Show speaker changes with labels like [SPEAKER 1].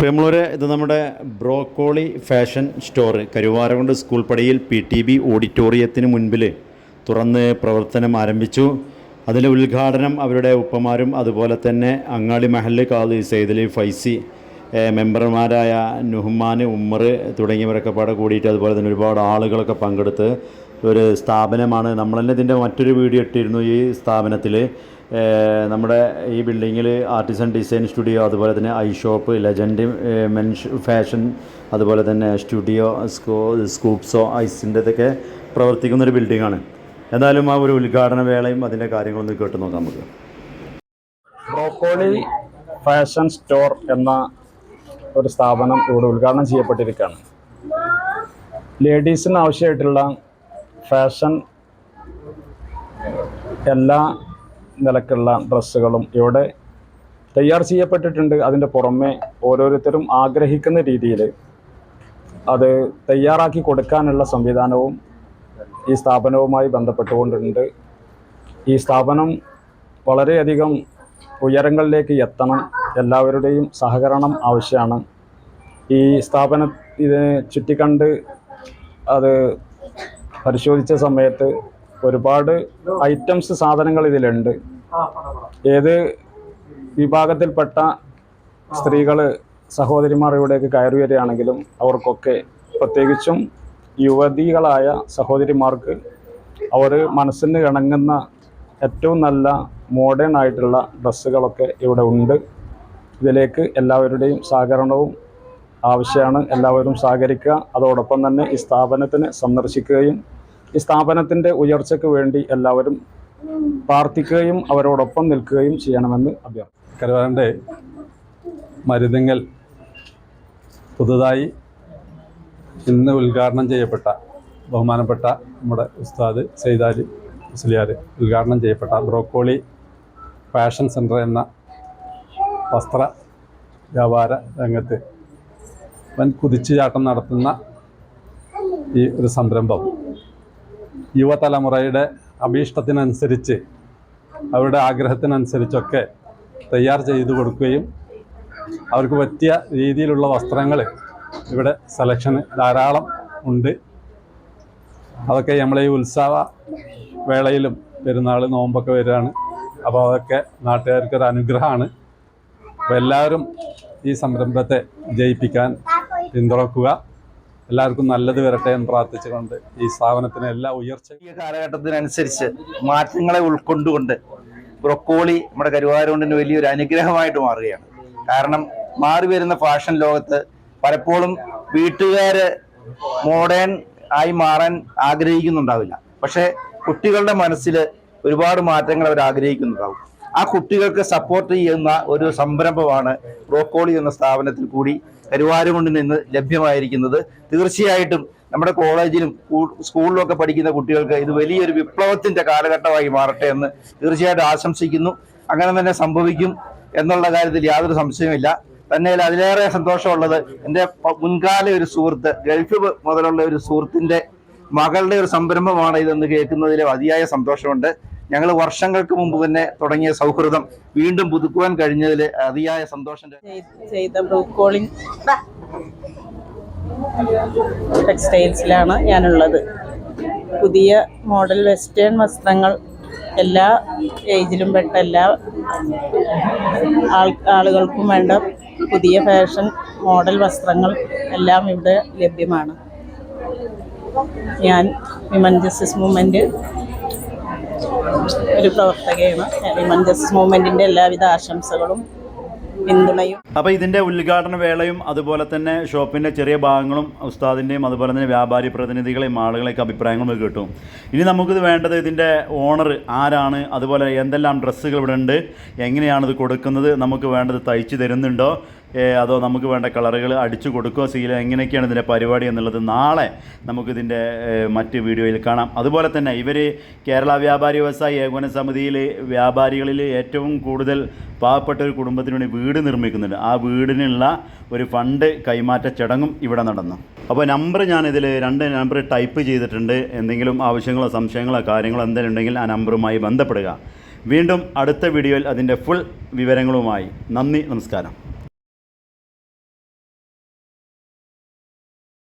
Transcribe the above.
[SPEAKER 1] പ്രിയമുള്ളവരെ ഇത് നമ്മുടെ broccoli fashion store Karuvarakundu school പടിയിൽ പി ടി ബി ഓഡിറ്റോറിയത്തിന് മുൻപിൽ തുറന്ന് പ്രവർത്തനം ആരംഭിച്ചു. അതിന്റെ ഉദ്ഘാടനം അവരുടെ ഉപ്പമാരും അതുപോലെ തന്നെ അങ്ങാടി മഹല്ല് കാളി സെയ്ദലി ഫൈസി മെമ്പർമാരായ നുഹ്മാൻ ഉമ്മർ തുടങ്ങിയവരൊക്കെ പാടെ കൂടിയിട്ട് അതുപോലെ തന്നെ ഒരുപാട് ആളുകളൊക്കെ പങ്കെടുത്ത് ഒരു സ്ഥാപനമാണ്. നമ്മൾ തന്നെ ഇതിന്റെ മറ്റൊരു വീഡിയോ ഇട്ടിരുന്നു ഈ സ്ഥാപനത്തിൽ നമ്മുടെ ഈ ബിൽഡിങ്ങിൽ ആർട്ടിസൺ ഡിസൈൻ സ്റ്റുഡിയോ അതുപോലെ തന്നെ I shop legend men's fashion അതുപോലെ തന്നെ സ്റ്റുഡിയോ സ്കോ സ്കൂപ്സോ ഐസിന്റെ ഇതൊക്കെ പ്രവർത്തിക്കുന്ന ഒരു ബിൽഡിങ്ങാണ് എന്തായാലും ആ ഒരു ഉദ്ഘാടന വേളയും അതിന്റെ കാര്യങ്ങളൊന്നും കേട്ട് നോക്കാം നമുക്ക്.
[SPEAKER 2] ബ്രോക്കോളി ഫാഷൻ സ്റ്റോർ എന്ന ഒരു സ്ഥാപനം ഇവിടെ ഉദ്ഘാടനം ചെയ്യപ്പെട്ടിരിക്കുകയാണ്. ലേഡീസിന് ആവശ്യമായിട്ടുള്ള ഫാഷൻ എല്ലാ നിലക്കുള്ള ഡ്രസ്സുകളും ഇവിടെ തയ്യാർ ചെയ്യപ്പെട്ടിട്ടുണ്ട്. അതിന്റെ പുറമെ ഓരോരുത്തരും ആഗ്രഹിക്കുന്ന രീതിയിൽ അത് തയ്യാറാക്കി കൊടുക്കാനുള്ള സംവിധാനവും ഈ സ്ഥാപനവുമായി ബന്ധപ്പെട്ടുകൊണ്ടുണ്ട്. ഈ സ്ഥാപനം വളരെയധികം ഉയരങ്ങളിലേക്ക് എത്തണം. എല്ലാവരുടെയും സഹകരണം ആവശ്യമാണ്. ഈ സ്ഥാപന ഇതിനെ ചുറ്റിക്കണ്ട് അത് പരിശോധിച്ച സമയത്ത് ഒരുപാട് ഐറ്റംസ് സാധനങ്ങൾ ഇതിലുണ്ട്. ഏത് വിഭാഗത്തിൽപ്പെട്ട സ്ത്രീകൾ സഹോദരിമാർ ഇവിടേക്ക് കയറി വരികയാണെങ്കിലും അവർക്കൊക്കെ പ്രത്യേകിച്ചും യുവതികളായ സഹോദരിമാർക്ക് അവർ മനസ്സിന് ഇണങ്ങുന്ന ഏറ്റവും നല്ല മോഡേൺ ആയിട്ടുള്ള ഡ്രസ്സുകളൊക്കെ ഇവിടെ ഉണ്ട്. ഇതിലേക്ക് എല്ലാവരുടെയും സഹകരണവും ആവശ്യമാണ്. എല്ലാവരും സഹകരിക്കുക. അതോടൊപ്പം തന്നെ ഈ സ്ഥാപനത്തിന് സന്ദർശിക്കുകയും ഈ സ്ഥാപനത്തിന്റെ ഉയർച്ചയ്ക്ക് വേണ്ടി എല്ലാവരും പ്രാർത്ഥിക്കുകയും അവരോടൊപ്പം നിൽക്കുകയും ചെയ്യണമെന്ന് അഭ്യർത്ഥിക്കുന്നു.
[SPEAKER 3] കരുവാരന്റെ മരുതങ്ങൽ പുതുതായി ഇന്ന് ഉദ്ഘാടനം ചെയ്യപ്പെട്ട ബഹുമാനപ്പെട്ട നമ്മുടെ ഉസ്താദ് സെയ്താലി മുസ്ലിയാർ ഉദ്ഘാടനം ചെയ്യപ്പെട്ട ബ്രോക്കോളി ഫാഷൻ സെന്റർ എന്ന വസ്ത്ര വ്യാപാര രംഗത്ത് വൻ കുതിച്ചുചാട്ടം നടത്തുന്ന ഈ ഒരു സംരംഭം യുവതലമുറയുടെ അഭീഷ്ടത്തിനനുസരിച്ച് അവരുടെ ആഗ്രഹത്തിനനുസരിച്ചൊക്കെ തയ്യാർ ചെയ്തു കൊടുക്കുകയും അവർക്ക് പറ്റിയ രീതിയിലുള്ള വസ്ത്രങ്ങൾ ഇവിടെ സെലക്ഷന് ധാരാളം ഉണ്ട്. അതൊക്കെ നമ്മളെ ഈ ഉത്സവ വേളയിലും പെരുന്നാൾ നോമ്പൊക്കെ വരികയാണ് അപ്പോൾ അതൊക്കെ നാട്ടുകാർക്കൊരു അനുഗ്രഹമാണ്. അപ്പോൾ എല്ലാവരും ഈ സംരംഭത്തെ ജയിപ്പിക്കാൻ പിന്തുണക്കുക. എല്ലാവർക്കും നല്ലത് വരട്ടെ എന്ന് പ്രാർത്ഥിച്ചുകൊണ്ട് ഈ സ്ഥാപനത്തിന് എല്ലാ ഉയർച്ച
[SPEAKER 4] ഈ കാലഘട്ടത്തിനനുസരിച്ച് മാറ്റങ്ങളെ ഉൾക്കൊണ്ടുകൊണ്ട് ബ്രൊക്കോളി നമ്മുടെ കരുവാരുകൊണ്ടിന് വലിയൊരു അനുഗ്രഹമായിട്ട് മാറുകയാണ്. കാരണം മാറി വരുന്ന ഫാഷൻ ലോകത്ത് പലപ്പോഴും വീട്ടുകാര് മോഡേൺ ആയി മാറാൻ ആഗ്രഹിക്കുന്നുണ്ടാവില്ല. പക്ഷെ കുട്ടികളുടെ മനസ്സിൽ ഒരുപാട് മാറ്റങ്ങൾ അവർ ആഗ്രഹിക്കുന്നുണ്ടാവും. ആ കുട്ടികൾക്ക് സപ്പോർട്ട് ചെയ്യുന്ന ഒരു സംരംഭമാണ് ബ്രോക്കോളി എന്ന സ്ഥാപനത്തിൽ കൂടി കരുവാരുകൊണ്ട് നിന്ന് ലഭ്യമായിരിക്കുന്നത്. തീർച്ചയായിട്ടും നമ്മുടെ കോളേജിലും സ്കൂൾ- സ്കൂളിലും ഒക്കെ പഠിക്കുന്ന കുട്ടികൾക്ക് ഇത് വലിയൊരു വിപ്ലവത്തിന്റെ കാലഘട്ടമായി മാറട്ടെ എന്ന് തീർച്ചയായിട്ടും ആശംസിക്കുന്നു. അങ്ങനെ തന്നെ സംഭവിക്കും എന്നുള്ള കാര്യത്തിൽ യാതൊരു സംശയമില്ല തന്നെ അതിലേറെ സന്തോഷമുള്ളത് എന്റെ മുൻകാല ഒരു സുഹൃത്ത് ഗൾഫ് മുതലുള്ള ഒരു സുഹൃത്തിന്റെ മകളുടെ ഒരു സംരംഭമാണ് ഇതെന്ന് കേൾക്കുന്നതിൽ അതിയായ സന്തോഷമുണ്ട്. ഞങ്ങൾ വർഷങ്ങൾക്ക് മുമ്പ് തന്നെ തുടങ്ങിയ സൗഹൃദം വീണ്ടും പുതുക്കുവാൻ കഴിഞ്ഞതിൽ അതിയായ സന്തോഷം.
[SPEAKER 5] ടെക്സ്റ്റൈൽസിലാണ് ഞാനുള്ളത്. പുതിയ മോഡൽ വെസ്റ്റേൺ വസ്ത്രങ്ങൾ എല്ലാ ഏജിലും പെട്ട എല്ലാ ആളുകൾക്കും വേണ്ട പുതിയ ഫാഷൻ മോഡൽ വസ്ത്രങ്ങൾ എല്ലാം ഇവിടെ ലഭ്യമാണ്. ഞാൻ വിമൻ ജസ്റ്റിസ് മൂവ്മെന്റ് ഒരു പ്രവർത്തകയാണ്. ഈ എല്ലാവിധ ആശംസകളും പിന്തുണയും.
[SPEAKER 1] അപ്പോൾ ഇതിന്റെ ഉദ്ഘാടന വേളയും അതുപോലെ തന്നെ ഷോപ്പിന്റെ ചെറിയ ഭാഗങ്ങളും ഉസ്താദിന്റെയും അതുപോലെ തന്നെ വ്യാപാരി പ്രതിനിധികളെയും ആളുകളെയൊക്കെ അഭിപ്രായങ്ങളും കിട്ടും. ഇനി നമുക്കിത് വേണ്ടത് ഇതിന്റെ ഓണർ ആരാണ്? അതുപോലെ എന്തെല്ലാം ഡ്രസ്സുകൾ ഇവിടെ ഉണ്ട്? എങ്ങനെയാണ് ഇത് കൊടുക്കുന്നത്? നമുക്ക് വേണ്ടത് തയ്ച്ചു തരുന്നുണ്ടോ? അതോ നമുക്ക് വേണ്ട കളറുകൾ അടിച്ചു കൊടുക്കുകയോ ചെയ്യില്ല എങ്ങനെയൊക്കെയാണ് ഇതിന്റെ പരിപാടി എന്നുള്ളത് നാളെ നമുക്കിതിന്റെ മറ്റ് വീഡിയോയിൽ കാണാം. അതുപോലെ തന്നെ ഇവർ കേരള വ്യാപാരി വ്യവസായ ഏകോപന സമിതിയിൽ വ്യാപാരികളിൽ ഏറ്റവും കൂടുതൽ പാവപ്പെട്ട ഒരു കുടുംബത്തിന് വേണ്ടി വീട് നിർമ്മിക്കുന്നുണ്ട്. ആ വീടിനുള്ള ഒരു ഫണ്ട് കൈമാറ്റ ചടങ്ങും ഇവിടെ നടന്നു. അപ്പോൾ നമ്പർ ഞാനിതിൽ രണ്ട് നമ്പർ ടൈപ്പ് ചെയ്തിട്ടുണ്ട്. എന്തെങ്കിലും ആവശ്യങ്ങളോ സംശയങ്ങളോ കാര്യങ്ങളോ എന്തെങ്കിലും ഉണ്ടെങ്കിൽ ആ നമ്പറുമായി ബന്ധപ്പെടുക. വീണ്ടും അടുത്ത വീഡിയോയിൽ അതിന്റെ ഫുൾ വിവരങ്ങളുമായി. നന്ദി നമസ്കാരം.